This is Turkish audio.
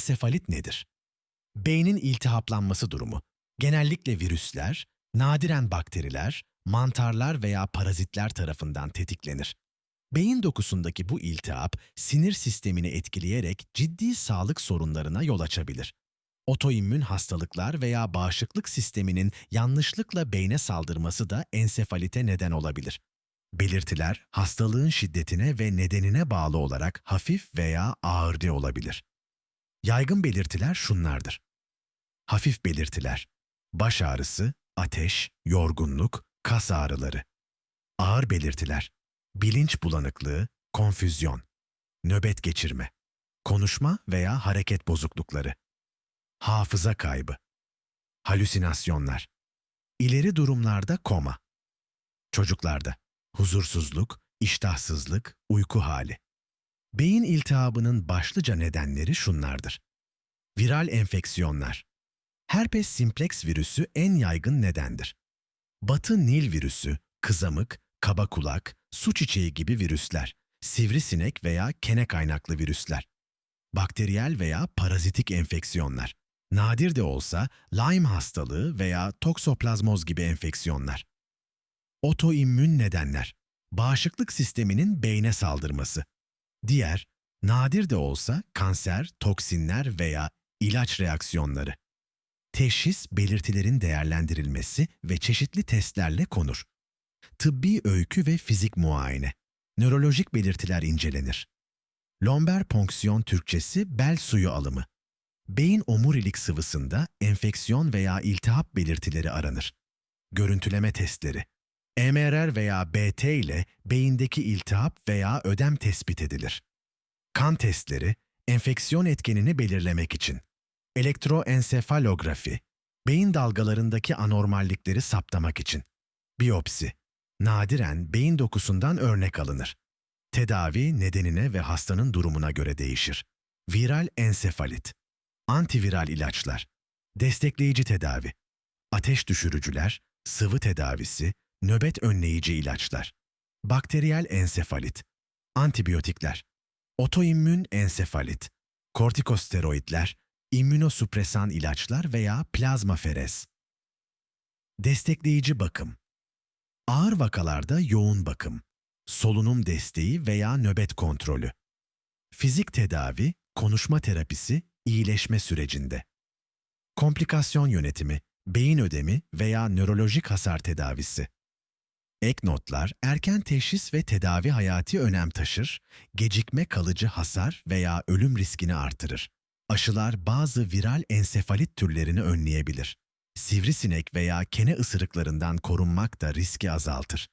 ensefalit nedir? Beynin iltihaplanması durumu. Genellikle virüsler, nadiren bakteriler, mantarlar veya parazitler tarafından tetiklenir. Beyin dokusundaki bu iltihap sinir sistemini etkileyerek ciddi sağlık sorunlarına yol açabilir. Otoimmün hastalıklar veya bağışıklık sisteminin yanlışlıkla beyne saldırması da ensefalite neden olabilir. Belirtiler hastalığın şiddetine ve nedenine bağlı olarak hafif veya ağır de olabilir. Yaygın belirtiler şunlardır. Hafif belirtiler: baş ağrısı, ateş, yorgunluk, kas ağrıları. Ağır belirtiler: bilinç bulanıklığı, konfüzyon, nöbet geçirme, konuşma veya hareket bozuklukları, hafıza kaybı, halüsinasyonlar, ileri durumlarda koma, çocuklarda. Huzursuzluk, iştahsızlık, uyku hali. Beyin iltihabının başlıca nedenleri şunlardır. Viral enfeksiyonlar. Herpes simplex virüsü en yaygın nedendir. Batı Nil virüsü, kızamık, kaba kulak, su çiçeği gibi virüsler, sivrisinek veya kene kaynaklı virüsler. Bakteriyel veya parazitik enfeksiyonlar. Nadir de olsa Lyme hastalığı veya toksoplazmoz gibi enfeksiyonlar. Otoimmün nedenler. Bağışıklık sisteminin beyne saldırması. Diğer, nadir de olsa kanser, toksinler veya ilaç reaksiyonları. Teşhis belirtilerin değerlendirilmesi ve çeşitli testlerle konur. Tıbbi öykü ve fizik muayene. Nörolojik belirtiler incelenir. Lomber ponksiyon Türkçesi bel suyu alımı. Beyin omurilik sıvısında enfeksiyon veya iltihap belirtileri aranır. Görüntüleme testleri. MRR veya BT ile beyindeki iltihap veya ödem tespit edilir. Kan testleri, enfeksiyon etkenini belirlemek için. Elektroensefalografi, beyin dalgalarındaki anormallikleri saptamak için. Biyopsi, nadiren beyin dokusundan örnek alınır. Tedavi nedenine ve hastanın durumuna göre değişir. Viral ensefalit, antiviral ilaçlar, destekleyici tedavi, ateş düşürücüler, sıvı tedavisi, nöbet önleyici ilaçlar, bakteriyel ensefalit, antibiyotikler, otoimmün ensefalit, kortikosteroidler, immünosupresan ilaçlar veya plazmaferez. Destekleyici bakım. Ağır vakalarda yoğun bakım, solunum desteği veya nöbet kontrolü. Fizik tedavi, konuşma terapisi, iyileşme sürecinde. Komplikasyon yönetimi, beyin ödemi veya nörolojik hasar tedavisi. Ek notlar, erken teşhis ve tedavi hayati önem taşır, gecikme kalıcı hasar veya ölüm riskini artırır. Aşılar bazı viral ensefalit türlerini önleyebilir. Sivrisinek veya kene ısırıklarından korunmak da riski azaltır.